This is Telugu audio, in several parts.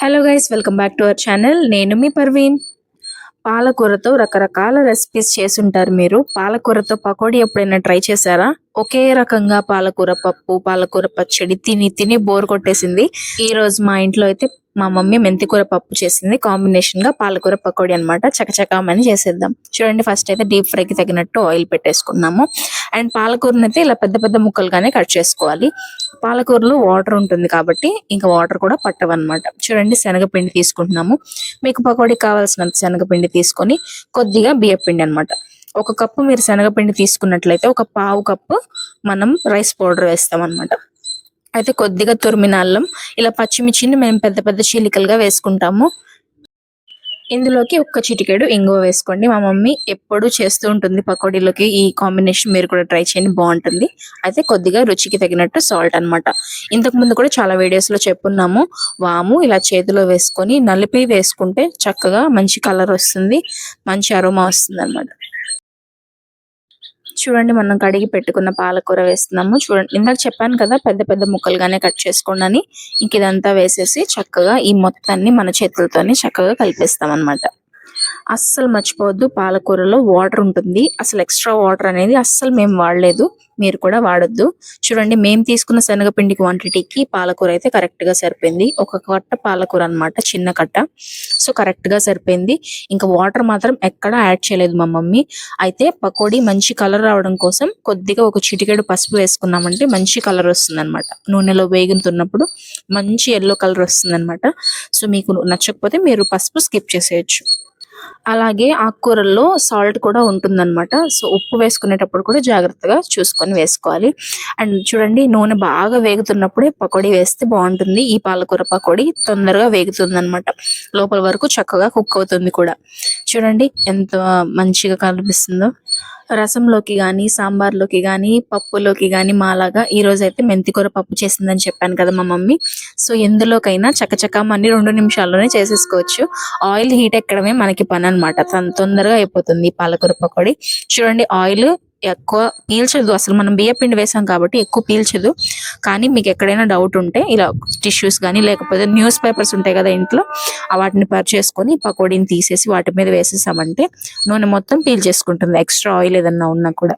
Hello guys welcome back to our channel నేను మీ పర్వీన్ పాలకూరతో రకరకాల రెసిపీస్ చేసుంటారు మీరు. పాలకూరతో పకోడీ ఎప్పుడైనా ట్రై చేశారా? ఒకే రకంగా పాలకూర పప్పు పాలకూర పచ్చడి తిని తిని బోర్ కొట్టేసింది. ఈ రోజు మా ఇంట్లో అయితే మా మమ్మీ మెంతికూర పప్పు చేసింది. కాంబినేషన్గా పాలకూర పకోడీ అనమాట చకచకామని చేసేద్దాం. చూడండి ఫస్ట్ అయితే డీప్ ఫ్రైకి తగినట్టు ఆయిల్ పెట్టేసుకున్నాము. అండ్ పాలకూరని అయితే ఇలా పెద్ద పెద్ద ముక్కలుగానే కట్ చేసుకోవాలి. పాలకూరలో వాటర్ ఉంటుంది కాబట్టి ఇంకా వాటర్ కూడా పట్టవన్నమాట. చూడండి శనగపిండి తీసుకుంటున్నాము. మీకు పకోడీ కావాల్సినంత శనగపిండి తీసుకొని కొద్దిగా బియ్యపిండి అన్నమాట. ఒక కప్పు మీరు శనగపిండి తీసుకున్నట్లయితే ఒక పావు కప్పు మనం రైస్ పౌడర్ వేస్తాం అన్నమాట. అయితే కొద్దిగా తురిమిన అల్లం ఇలా పచ్చిమిర్చిని మేము పెద్ద పెద్ద చీలికలుగా వేసుకుంటాము. ఇందులోకి ఒక్క చిటికెడు ఇంగువ వేసుకోండి. మా మమ్మీ ఎప్పుడు చేస్తూ ఉంటుంది పకోడీలోకి. ఈ కాంబినేషన్ మీరు కూడా ట్రై చేయండి బాగుంటుంది. అయితే కొద్దిగా రుచికి తగినట్టు సాల్ట్ అన్నమాట. ఇంతకు ముందు కూడా చాలా వీడియోస్లో చెప్పున్నాము. వాము ఇలా చేతిలో వేసుకొని నలిపి వేసుకుంటే చక్కగా మంచి కలర్ వస్తుంది మంచి అరోమా వస్తుంది అనమాట చూడండి మనం కడిగి పెట్టుకున్న పాలకూర వేస్తున్నాము. చూడండి ఇందాక చెప్పాను కదా పెద్ద పెద్ద ముక్కలుగానే కట్ చేసుకోండి అని. ఇంక ఇదంతా వేసేసి చక్కగా ఈ మొత్తాన్ని మన చేతులతోనే చక్కగా కలిపేస్తాం అన్నమాట అస్సలు మర్చిపోవద్దు. పాలకూరలో వాటర్ ఉంటుంది. అసలు ఎక్స్ట్రా వాటర్ అనేది అస్సలు మేము వాడలేదు. మీరు కూడా వాడొద్దు. చూడండి మేము తీసుకున్న శనగపిండి క్వాంటిటీకి పాలకూర అయితే కరెక్ట్గా సరిపోయింది. ఒక కట్ట పాలకూర అన్నమాట చిన్న కట్ట. సో కరెక్ట్గా సరిపోయింది. ఇంకా వాటర్ మాత్రం ఎక్కడా యాడ్ చేయలేదు మా మమ్మీ. అయితే పకోడీ మంచి కలర్ రావడం కోసం కొద్దిగా ఒక చిటికెడు పసుపు వేసుకున్నామంటే మంచి కలర్ వస్తుంది అనమాట నూనెలో వేగుతున్నప్పుడు మంచి ఎల్లో కలర్ వస్తుంది అనమాట సో మీకు నచ్చకపోతే మీరు పసుపు స్కిప్ చేసేయచ్చు. అలాగే ఆకుకూరల్లో సాల్ట్ కూడా ఉంటుందన్నమాట. సో ఉప్పు వేసుకునేటప్పుడు కూడా జాగ్రత్తగా చూసుకొని వేసుకోవాలి. అండ్ చూడండి నూనె బాగా వేగుతున్నప్పుడే పకోడీ వేస్తే బాగుంటుంది. ఈ పాలకూర పకోడీ తొందరగా వేగుతుంది అనమాట లోపల వరకు చక్కగా కుక్ అవుతుంది కూడా. చూడండి ఎంత మంచిగా కనిపిస్తుందో. రసంలోకి కానీ సాంబార్లోకి కానీ పప్పులోకి కానీ మాలాగా ఈ రోజు అయితే మెంతికూర పప్పు చేసిందని చెప్పాను కదా మా మమ్మీ. సో ఎందులోకైనా చకచకమని రెండు నిమిషాల్లోనే చేసేసుకోవచ్చు. ఆయిల్ హీట్ ఎక్కడమే మనకి పని అనమాట తొందరగా అయిపోతుంది పాలకూర పకోడీ. చూడండి ఆయిల్ ఎక్కువ పీల్చదు. అసలు మనం బియ్య పిండి వేసాం కాబట్టి ఎక్కువ పీల్చదు. కానీ మీకు ఎక్కడైనా డౌట్ ఉంటే ఇలా టిష్యూస్ కానీ లేకపోతే న్యూస్ పేపర్స్ ఉంటాయి కదా ఇంట్లో వాటిని చేసుకొని పకోడీని తీసేసి వాటి మీద వేసేసామంటే నూనె మొత్తం పీల్ చేసుకుంటుంది. ఎక్స్ట్రా ఆయిల్ ఏదన్నా ఉన్నా కూడా.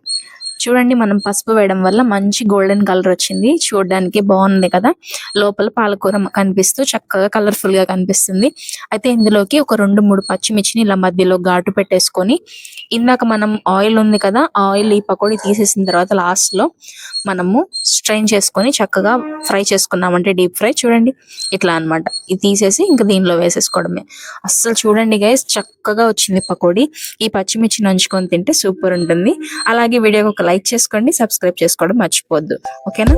చూడండి మనం పసుపు వేయడం వల్ల మంచి గోల్డెన్ కలర్ వచ్చింది. చూడడానికి బాగుంది కదా. లోపల పాలకూర కనిపిస్తూ చక్కగా కలర్ఫుల్గా కనిపిస్తుంది. అయితే ఇందులోకి ఒక రెండు మూడు పచ్చిమిర్చిని ఇలా మధ్యలో ఘాటు పెట్టేసుకొని ఇందాక మనం ఆయిల్ ఉంది కదా ఆయిల్ ఈ పకోడీ తీసేసిన తర్వాత లాస్ట్లో మనము స్ట్రైన్ చేసుకొని చక్కగా ఫ్రై చేసుకున్నామంటే డీప్ ఫ్రై చూడండి ఇట్లా అన్నమాట. ఇది తీసేసి ఇంకా దీనిలో వేసేసుకోవడమే. అస్సలు చూడండి గైస్ చక్కగా వచ్చింది పకోడీ. ఈ పచ్చిమిర్చి నంచుకొని తింటే సూపర్ ఉంటుంది. అలాగే వీడియోకి ఒక లైక్ చేసుకోండి సబ్స్క్రైబ్ చేసుకోవడం మర్చిపోద్దు ఓకేనా?